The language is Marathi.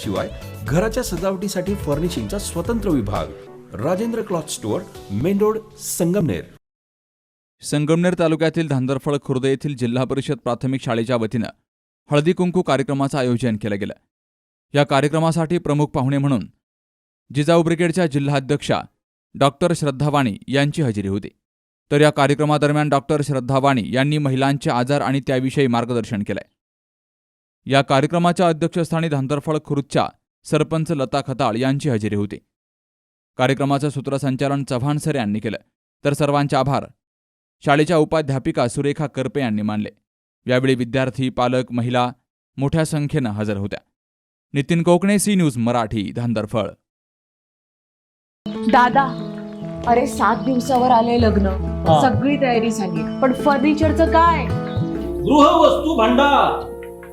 शिवाय घराच्या सजावटीसाठी फर्निशिंगचा स्वतंत्र विभाग Rajendra cloth store main road Sangamner. Sangamner तालुक्यातील धांदरफळ खुर्द येथील जिल्हा परिषद प्राथमिक शाळेच्या वतीनं हळदी कुंकू कार्यक्रमाचं आयोजन केलं गेलं. या कार्यक्रमासाठी प्रमुख पाहुणे म्हणून जिजाऊ ब्रिगेडच्या जिल्हाध्यक्षा डॉक्टर श्रद्धावाणी यांची हजेरी होती. तर या कार्यक्रमादरम्यान डॉक्टर श्रद्धावाणी यांनी महिलांचे आजार आणि त्याविषयी मार्गदर्शन केलंय. या कार्यक्रमाच्या अध्यक्षस्थानी धांदरफळ खुर्दच्या सरपंच लता खताळ यांची हजेरी होती. कार्यक्रमाचं सूत्रसंचालन चव्हाण सर यांनी केलं. तर सर्वांचे आभार. शाळेच्या उपाध्यापिका सुरेखा करपे यांनी मानले. यावेळी विद्यार्थी पालक महिला मोठ्या संख्येनं हजर होत्या. नितीन कोकणे सी न्यूज मराठी धांदरफळ दादा अरे सात दिवसावर आले लग्न. सगळी तयारी झाली. पण फर्निचरचं काय? गृहवस्तू भांडार.